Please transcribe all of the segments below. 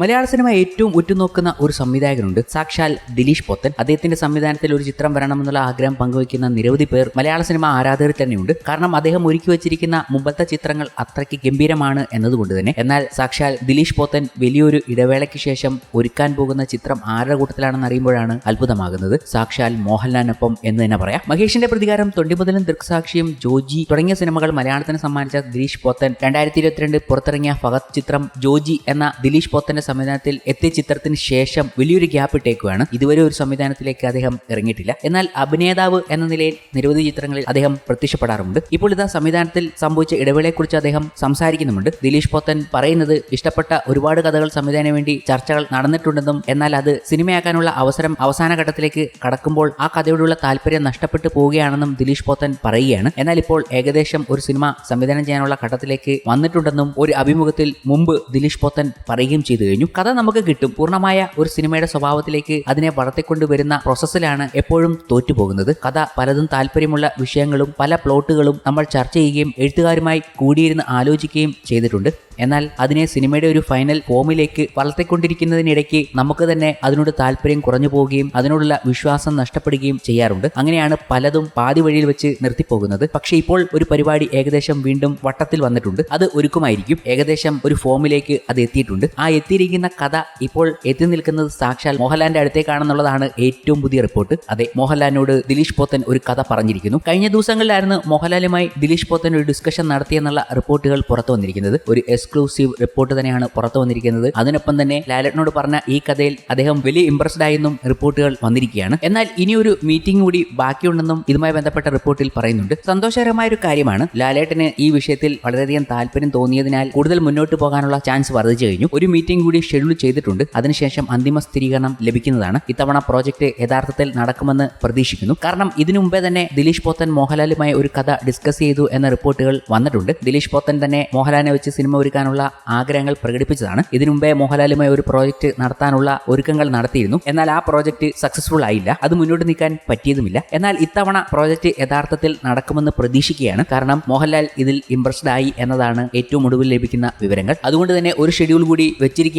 മലയാള cinema ഏറ്റവും ഉറ്റുനോക്കുന്ന ഒരു സംവിധായകനുണ്ട്. സാക്ഷാൽ ദിലീഷ് പൊത്തൻ. അദ്ദേഹത്തിന്റെ സംവിധാനത്തിൽ ഒരു ചിത്രം വരണമെന്നുള്ള ആഗ്രഹം പങ്കുവയ്ക്കുന്ന നിരവധി പേർ മലയാള സിനിമ ആരാധകർ തന്നെയുണ്ട്. കാരണം അദ്ദേഹം ഒരുക്കി വെച്ചിരിക്കുന്ന മുമ്പത്തെ ചിത്രങ്ങൾ അത്രയ്ക്ക് ഗംഭീരമാണ് എന്നതുകൊണ്ട് തന്നെ. എന്നാൽ സാക്ഷാൽ ദിലീഷ് പോത്തൻ വലിയൊരു ഇടവേളയ്ക്ക് ശേഷം ഒരുക്കാൻ പോകുന്ന ചിത്രം ആരുടെ കൂട്ടത്തിലാണെന്ന് അറിയുമ്പോഴാണ് അത്ഭുതമാകുന്നത്. സാക്ഷാൽ മോഹൻലാലിനൊപ്പം എന്ന് തന്നെ പറയാം. മഹേഷിന്റെ പ്രതികാരം തൊണ്ടിമുതലും ദൃക്സാക്ഷിയും ജോജി തുടങ്ങിയ സിനിമകൾ മലയാളത്തിന് സമ്മാനിച്ച ദിലീഷ് പോത്തൻ രണ്ടായിരത്തി ഇരുപത്തിരണ്ട് പുറത്തിറങ്ങിയ ഫഹദ് ചിത്രം ജോജി എന്ന ദിലീഷ് പോത്തന്റെ സംവിധാനത്തിൽ എത്തിയ ചിത്രത്തിന് ശേഷം വലിയൊരു ഗ്യാപ്പ് ഇട്ടേക്കുവാണ്. ഇതുവരെ ഒരു സംവിധാനത്തിലേക്ക് അദ്ദേഹം ഇറങ്ങിയിട്ടില്ല. എന്നാൽ അഭിനേതാവ് എന്ന നിലയിൽ നിരവധി ചിത്രങ്ങളിൽ അദ്ദേഹം പ്രത്യക്ഷപ്പെടാറുണ്ട്. ഇപ്പോൾ ഇതാ സംവിധാനത്തിൽ സംഭവിച്ച ഇടവേളയെക്കുറിച്ച് അദ്ദേഹം സംസാരിക്കുന്നുമുണ്ട്. ദിലീഷ് പോത്തൻ പറയുന്നത് ഇഷ്ടപ്പെട്ട ഒരുപാട് കഥകൾ സംവിധാനം വേണ്ടി ചർച്ചകൾ നടന്നിട്ടുണ്ടെന്നും എന്നാൽ അത് സിനിമയാക്കാനുള്ള അവസരം അവസാന ഘട്ടത്തിലേക്ക് കടക്കുമ്പോൾ ആ കഥയോടുള്ള താല്പര്യം നഷ്ടപ്പെട്ടു പോവുകയാണെന്നും ദിലീഷ് പോത്തൻ പറയുകയാണ്. എന്നാൽ ഇപ്പോൾ ഏകദേശം ഒരു സിനിമ സംവിധാനം ചെയ്യാനുള്ള ഘട്ടത്തിലേക്ക് വന്നിട്ടുണ്ടെന്നും ഒരു അഭിമുഖത്തിൽ മുമ്പ് ദിലീഷ് പോത്തൻ പറയുകയും ചെയ്തു കഴിഞ്ഞു. കഥ നമുക്ക് കിട്ടും. പൂർണമായ ഒരു സിനിമയുടെ സ്വഭാവത്തിലേക്ക് അതിനെ വളർത്തിക്കൊണ്ടുവരുന്ന പ്രോസസ്സിലാണ് എപ്പോഴും തോറ്റുപോകുന്നത്. കഥ പലതും താല്പര്യമുള്ള വിഷയങ്ങളും പല പ്ലോട്ടുകളും നമ്മൾ ചർച്ച ചെയ്യുകയും എഴുത്തുകാരുമായി കൂടിയിരുന്ന് ആലോചിക്കുകയും ചെയ്തിട്ടുണ്ട്. എന്നാൽ അതിനെ സിനിമയുടെ ഒരു ഫൈനൽ ഫോമിലേക്ക് വളർത്തിക്കൊണ്ടിരിക്കുന്നതിനിടയ്ക്ക് നമുക്ക് തന്നെ അതിനോട് താല്പര്യം കുറഞ്ഞു പോവുകയും അതിനോടുള്ള വിശ്വാസം നഷ്ടപ്പെടുകയും ചെയ്യാറുണ്ട്. അങ്ങനെയാണ് പലതും പാതി വഴിയിൽ വെച്ച് നിർത്തിപ്പോകുന്നത്. പക്ഷേ ഇപ്പോൾ ഒരു പരിപാടി ഏകദേശം വീണ്ടും വട്ടത്തിൽ വന്നിട്ടുണ്ട്. അത് ഒരുക്കുമായിരിക്കും. ഏകദേശം ഒരു ഫോമിലേക്ക് അത് എത്തിയിട്ടുണ്ട്. ആ എത്തിയിരിക്കുന്ന കഥ ഇപ്പോൾ എത്തി നിൽക്കുന്നത് സാക്ഷാൽ മോഹൻലാലിന്റെ അടുത്തേക്കാണെന്നുള്ളതാണ് ഏറ്റവും പുതിയ റിപ്പോർട്ട്. അതെ മോഹൻലാലിനോട് ദിലീഷ് പോത്തൻ ഒരു കഥ പറഞ്ഞിരിക്കുന്നു. കഴിഞ്ഞ ദിവസങ്ങളിലായിരുന്നു മോഹൻലാലുമായി ദിലീഷ് പോത്തൻ ഒരു ഡിസ്കഷൻ നടത്തിയെന്നുള്ള റിപ്പോർട്ടുകൾ പുറത്തു വന്നിരിക്കുന്നത്. ഒരു എക്സ്ക്ലൂസീവ് റിപ്പോർട്ട് തന്നെയാണ് പുറത്തു വന്നിരിക്കുന്നത്. അതിനൊപ്പം തന്നെ ലാലറ്റിനോട് പറഞ്ഞ ഈ കഥയിൽ അദ്ദേഹം വലിയ ഇംപ്രസ്ഡ് ആയെന്നും റിപ്പോർട്ടുകൾ വന്നിരിക്കുകയാണ്. എന്നാൽ ഇനി ഒരു മീറ്റിംഗ് കൂടി ബാക്കിയുണ്ടെന്നും ഇതുമായി ബന്ധപ്പെട്ട റിപ്പോർട്ടിൽ പറയുന്നുണ്ട്. സന്തോഷകരമായ ഒരു കാര്യമാണ് ലാലേട്ടന് ഈ വിഷയത്തിൽ വളരെയധികം താല്പര്യം തോന്നിയതിനാൽ കൂടുതൽ മുന്നോട്ട് പോകാനുള്ള ചാൻസ് വർദ്ധിച്ചു കഴിഞ്ഞു. ഒരു മീറ്റിംഗ് കൂടി ഷെഡ്യൂൾ ചെയ്തിട്ടുണ്ട്. അതിനുശേഷം അന്തിമ സ്ഥിരീകരണം ലഭിക്കുന്നതാണ്. ഇത്തവണ പ്രോജക്റ്റ് യഥാർത്ഥത്തിൽ നടക്കുമെന്ന് പ്രതീക്ഷിക്കുന്നു. കാരണം ഇതിനു മുമ്പേ തന്നെ ദിലീഷ് പോത്തൻ മോഹൻലാലുമായി ഒരു കഥ ഡിസ്കസ് ചെയ്തു എന്ന റിപ്പോർട്ടുകൾ വന്നിട്ടുണ്ട്. ദിലീഷ് പോത്തൻ തന്നെ മോഹൻലാലിനെ വെച്ച് സിനിമ ഒരുക്കാനുള്ള ആഗ്രഹങ്ങൾ പ്രകടിപ്പിച്ചതാണ്. ഇതിനു മുമ്പേ മോഹൻലാലുമായി ഒരു പ്രോജക്റ്റ് നടത്താനുള്ള ഒരുക്കങ്ങൾ നടത്തിയിരുന്നു. എന്നാൽ ആ പ്രോജക്റ്റ് സക്സസ്ഫുൾ ആയില്ല. അത് മുന്നോട്ട് നീക്കാൻ പറ്റിയതുമില്ല. എന്നാൽ ഇത്തവണ പ്രോജക്റ്റ് യഥാർത്ഥത്തിൽ നടക്കുമെന്ന് പ്രതീക്ഷിക്കുകയാണ്. കാരണം മോഹൻലാൽ ഇതിൽ ഇംപ്രസ്ഡ് ആയി എന്നതാണ് ഏറ്റവും ഒടുവിൽ ലഭിക്കുന്ന വിവരങ്ങൾ. അതുകൊണ്ട് തന്നെ ഒരു ഷെഡ്യൂൾ കൂടി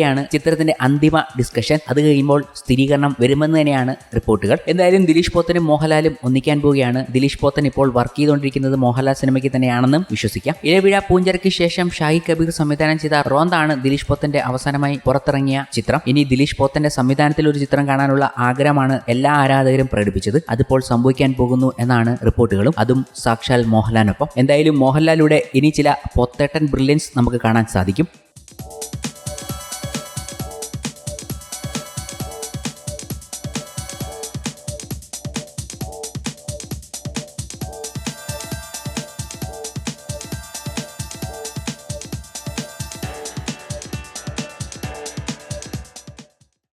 വെച്ചിരിക്കുകയാണ് ചിത്രത്തിന്റെ അന്തിമ ഡിസ്കഷൻ അത് കഴിയുമ്പോൾ സ്ഥിരീകരണം വരുമെന്ന് തന്നെയാണ് റിപ്പോർട്ടുകൾ. എന്തായാലും ദിലീഷ് പോത്തനും മോഹൻലാലും ഒന്നിക്കാൻ പോവുകയാണ്. ദിലീഷ് പോത്തൻ ഇപ്പോൾ വർക്ക് ചെയ്തുകൊണ്ടിരിക്കുന്നത് മോഹൻലാൽ സിനിമയ്ക്ക് തന്നെയാണെന്നും വിശ്വസിക്കാം. ഇഴവിഴ പൂഞ്ചരയ്ക്ക് ശേഷം ഷാഹി കബീർ സംവിധാനം ചെയ്ത റോന്താണ് ദിലീഷ് പോത്തന്റെ അവസാനമായി പുറത്തിറങ്ങിയ ചിത്രം. ഇനി ദിലീഷ് പോത്തന്റെ സംവിധാനത്തിൽ ഒരു ചിത്രം കാണാനുള്ള ആഗ്രഹമാണ് എല്ലാ ആരാധകരും പ്രകടിപ്പിച്ചത്. അതിപ്പോൾ സംഭവിക്കാൻ പോകുന്നു എന്നാണ് റിപ്പോർട്ടുകളും. അതും സാക്ഷാൽ മോഹൻലാലിനൊപ്പം. എന്തായാലും മോഹൻലാലിലൂടെ ഇനി ചില പൊത്തേട്ടൻ ബ്രില്യൻസ് നമുക്ക് കാണാൻ സാധിക്കും.